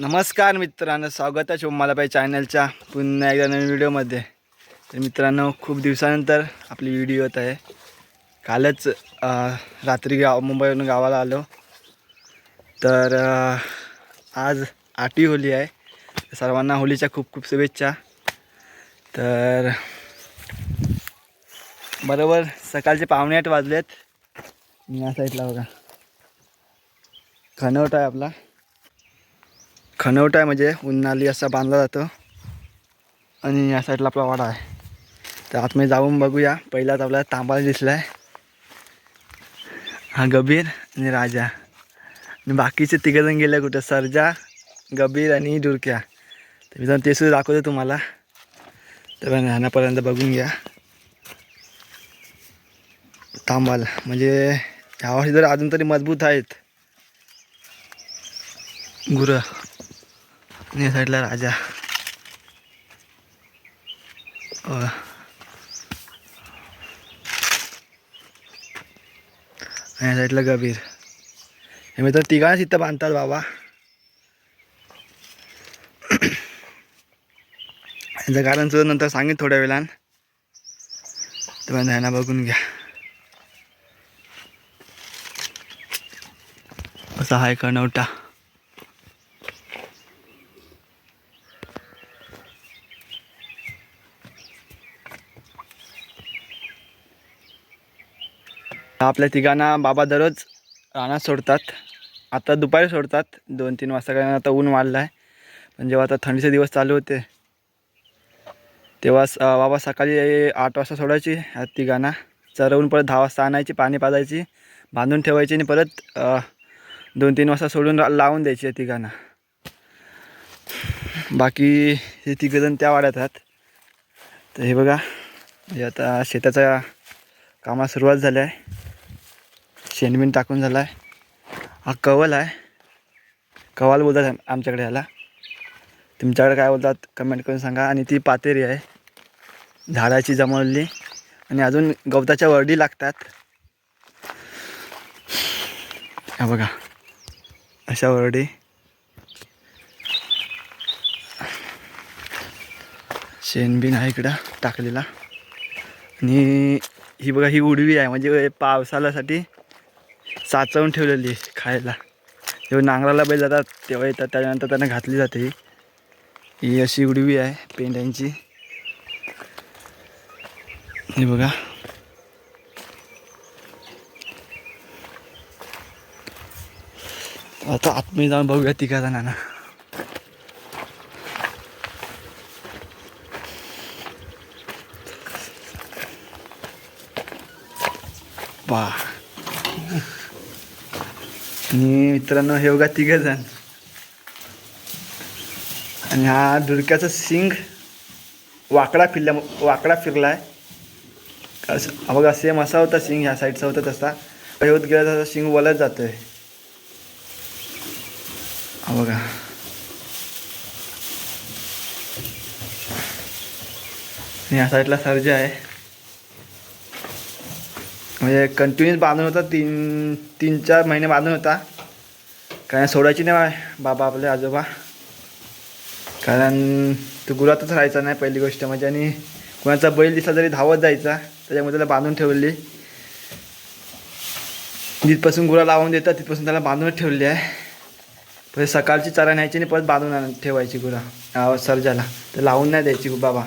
नमस्कार मित्रांनो स्वागत आहे शोमालाबाई चॅनलच्या पुन्हा एकदा नवीन व्हिडिओमध्ये. तर मित्रांनो खूप दिवसानंतर आपली व्हिडिओ येत आहे. कालच रात्री गाव मुंबईवरून गावाला आलो. तर आज आठवी होली आहे. सर्वांना होलीच्या खूप खूप शुभेच्छा. तर बरोबर सकाळचे पावणे आठ वाजलेत. मी या साईडला बघा. खनवट आहे आपला. खनवट आहे म्हणजे उन्हाळी असा बांधला जातो. आणि या साईडला आपला वाडा आहे. तर आतमध्ये जाऊन बघूया. पहिलाच आपल्याला तांबाला दिसला आहे हा गबीर आणि राजा. आणि बाकीचे तिघंजण गेले कुठं? सरजा गबीर आणि डुरक्या तर मी जाऊन ते सुद्धा दाखवतो तुम्हाला. तर ह्यानापर्यंत बघून घ्या. तांबाल म्हणजे ह्यावर्षी जर अजून तरी मजबूत आहेत. गुरं. या साईडला राजा. या साईडला गबीर. हे मित्र तिघांच इथं बांधतात बाबा. याचं कारण सुद्धा नंतर सांगेन थोड्या वेळान तुम्हाला ह्यांना बघून घ्या असा आहे कणवटा आपल्या तिघांना बाबा दररोज रानात सोडतात. आता दुपारी सोडतात. दोन तीन वाजता कारण आता ऊन वाढलं आहे पण जेव्हा आता थंडीचे दिवस चालू होते तेव्हा बाबा सकाळी आठ वाजता सोडायची. तिघांना चरवून परत दहा वाजता आणायची पाणी पाजायची बांधून ठेवायची आणि परत दोन तीन वाजता सोडून लावून द्यायची तिघांना. बाकी हे तिघंजण त्या वाड्यात आहेत. तर हे बघा म्हणजे आता शेताच्या कामाला सुरुवात झाली आहे. शेणबिन टाकून झाला आहे हा कवल आहे. कवाल बोलतात आमच्याकडे याला. तुमच्याकडे काय बोलतात कमेंट करून सांगा. आणि ती पातेरी आहे. झाडाची जमवली. आणि अजून गवताच्या वरडी लागतात. हा बघा. अशा वरडी. शेणबिन आहे इकडं टाकलेला. आणि ही बघा ही उडवी आहे. म्हणजे पावसाळ्यासाठी साचवून ठेवलेली आहे खायला. जेव्हा नांगराला बैल जातात तेव्हा येतात त्यानंतर त्यांना घातली जाते ही. ही अशी उडवी आहे पेंड्यांची हे बघा. आता आतमध्ये जाऊन बघूया तिघा जणांना वा आणि मित्रांनो हे बघा तिघ जण आणि हा धुडक्याचा सिंग वाकडा फिरल्या वाकडा फिरला आहे बघा सेम असा होता सिंग ह्या साईडचा होता तसा. होत गेला तसा सिंग वलत जातो आहे बघा. आणि ह्या साईडला सर्ज आहे. म्हणजे कंटिन्यूस बांधून होता तीन तीन चार महिने बांधून होता. कारण सोडायची नाही बाबा आपले आजोबा. कारण तो गुरातच राहायचा नाही पहिली गोष्ट म्हणजे. आणि कोणाचा बैल दिसला तरी धावत जायचा त्याच्यामुळे त्याला बांधून ठेवली. जिथपासून गुरा लावून देतात तिथपासून त्याला बांधून ठेवली आहे. परत सकाळची चारा न्यायची आणि परत बांधून आण- ठेवायची गुरा. अं, सर्जाला. तर लावून नाही द्यायची बाबा.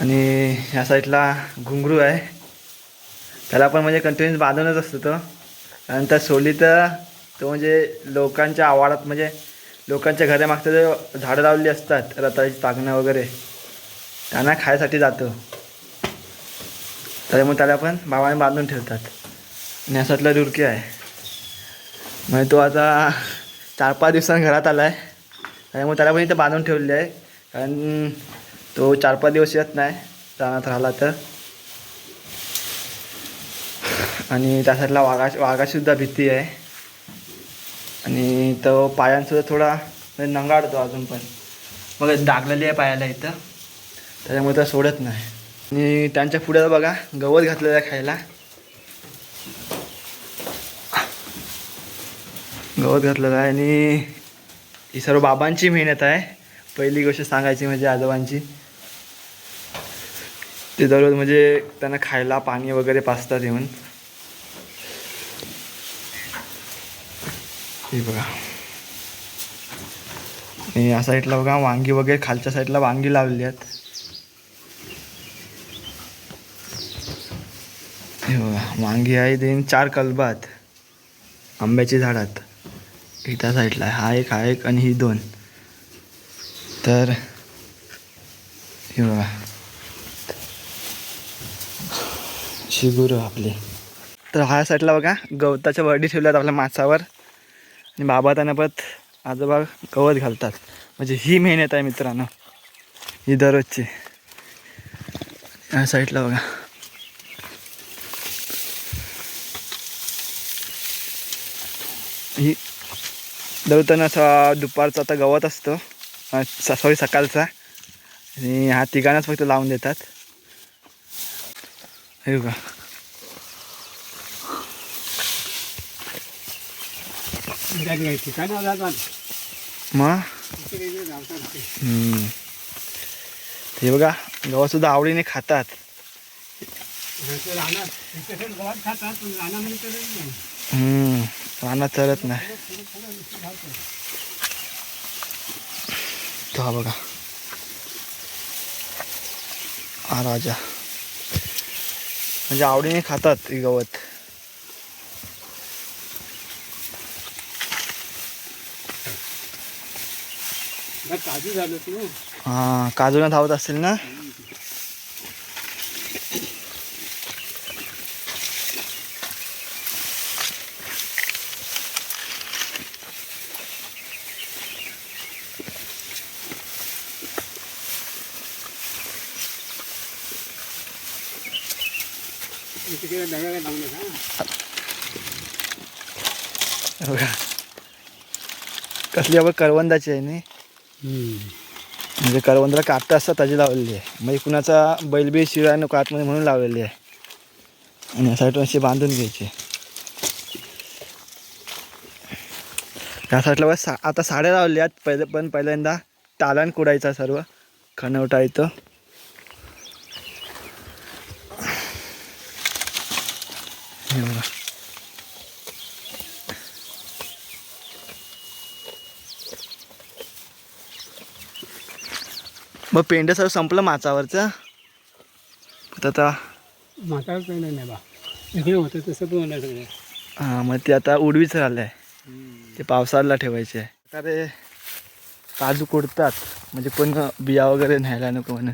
आणि ह्या साईडला घुंगरू आहे. त्याला पण म्हणजे कंटिन्यूस बांधूनच असतो तो. आणि त्या सोली तर तो म्हणजे लोकांच्या आवाडात म्हणजे लोकांच्या घरामागचं जे झाडं लावलेली असतात रताची तागणं वगैरे त्यांना खायसाठी जातो. त्याच्यामुळे त्याला पण बाबाने बांधून ठेवतात. आणि यासातला रुरकी आहे. म्हणजे तो आता चार पाच दिवसांनी घरात आला आहे त्याच्यामुळे त्याला पण इथं बांधून ठेवलेले आहे. कारण तो चार पाच दिवस येत नाही. रानात राहिला तर. आणि त्या साईडला वाघा वाघाचीसुद्धा भीती आहे. आणि तो पायांसुद्धा थोडा नंगाडतो अजून पण. मग दागलेली आहे पायाला इथं. त्याच्यामुळे तर सोडत नाही. आणि त्यांच्या पुढे बघा गवत घातलेलं आहे खायला. गवत घातलेलं आहे आणि ही सर्व बाबांची मेहनत आहे. पहिली गोष्ट सांगायची म्हणजे आजोबांची. ते दररोज म्हणजे त्यांना खायला पाणी वगैरे पाचतात येऊन हे बघा. आणि या साईडला बघा वांगी वगैरे खालच्या साईडला वांगी लावली आहेत. हे बघा वांगी आहे देन चार कलबात आहेत. आंब्याची झाडात एक त्या साईडला आहे. हा एक हा एक आणि ही दोन. तर हे बघा. शिगुरं आपले. तर ह्या साईडला बघा गवताच्या वरडी ठेवल्यात आपल्या मासावर. आणि बाबा त्यांना परत आजोबा गवत घालतात. म्हणजे ही मेहनत आहे मित्रांनो. ही दररोजची. या साईडला बघा. ही दळताना असा दुपारचा आता गवत असतो. सॉरी सकाळचा. आणि हा तिघांनाच फक्त लावून देतात. हे बघा ठिकाणी जातात मग? हे बघा गवत सुद्धा आवडीने खातात. ते चरत नाही. तो हा बघा. हा राजा. म्हणजे आवडीने खातात हे गवत. काजू झालं तू हा काजूला धावत असेल ना? कसली आपण करवंदाची आहे नाही म्हणजे करवंदाला काटं असतात त्याची लावलेली आहे. म्हणजे कुणाचा बैलबी शिवाय नको आतमध्ये म्हणून लावलेली आहे. आणि या साईडून अशी बांधून घ्यायची. त्या साईडला बस सा आता साड्या लावल्या आहेत. पहिले पण पहिल्यांदा तालान कुडायचा सर्व. खणवटा येतो हे मग पेंड सर्व संपलं माचावरचं. आता आता म्हातारा पेंड नाही बा. इकडे होतं तसं पण होणार सगळं. हां मग ते आता उडवीच राहिलं आहे ते पावसाळ्याला ठेवायचे आहे. अरे काजू कुडतात. म्हणजे कोण बिया वगैरे न्यायला नको म्हणून.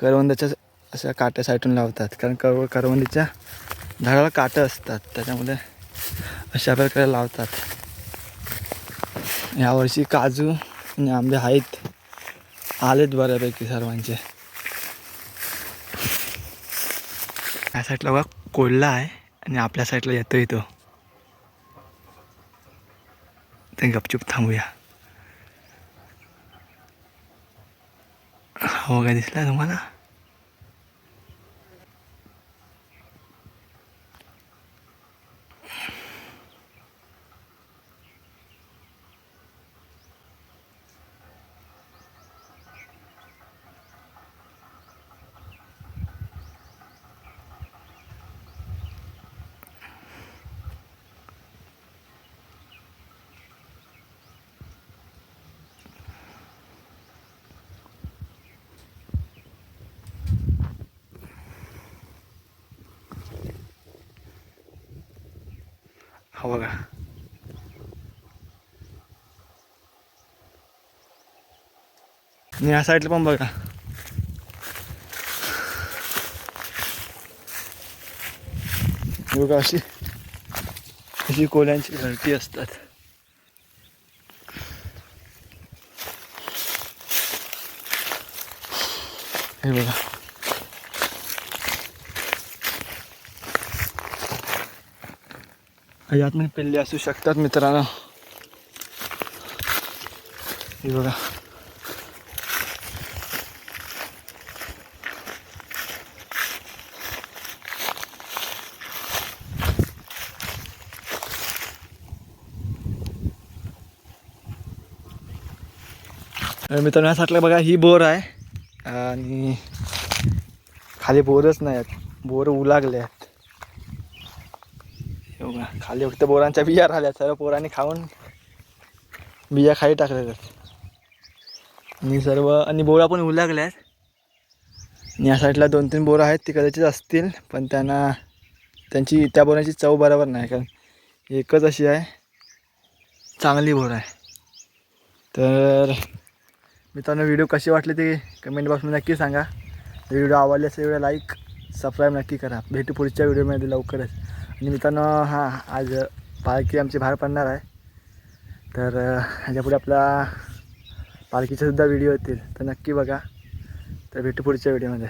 करवंदाच्या अशा काट्या साईटून लावतात. कारण कर करवंदीच्या झाडाला काटं असतात. त्याच्यामुळे अशा प्रकारे लावतात. यावर्षी काजू आणि आंबे आहेत. आलेत बऱ्यापैकी सर्वांचे. या साईडला बघा कोल्हा आहे आणि आपल्या साईडला येतोय तो. ते गपचूप थांबूया. हो काय दिसला तुम्हाला? हा बघा. आणि या साईडला पण बघा. हे बघा अशी अशी कोल्यांची घरटी असतात. हे बघा. यातमध्ये पिल्ले असू शकतात मित्रांनो हे बघा मित्रांनो या बघा ही बोर आहे आणि खाली बोरच नाही आहेत बोर उलागले आहेत खाली फक्त बोरांच्या बिया राहिल्या सर्व पोरांनी खाऊन बिया खाली टाकल्या आहेत आणि सर्व आणि बोरा पण होऊ आहेत आणि या साईडला दोन तीन बोरं आहेत ती कदाचित असतील पण त्यांना त्यांची त्या बोरांची चव बरोबर नाही कारण एकच अशी आहे चांगली बोर आहे. तर मित्रांनो व्हिडिओ कशी वाटली ते कमेंट बॉक्समध्ये नक्की सांगा. व्हिडिओ आवडले असेल व्हिडिओ लाईक सबस्क्राईब नक्की करा. भेटू पुढच्या व्हिडिओमध्ये लवकरच. निमित्तानं हां आज पालखी आमची बाहेर पडणार आहे. तर ह्याच्यापुढे आपला पालखीचेसुद्धा व्हिडिओ येतील. तर नक्की बघा. तर भेटू पुढच्या व्हिडिओमध्ये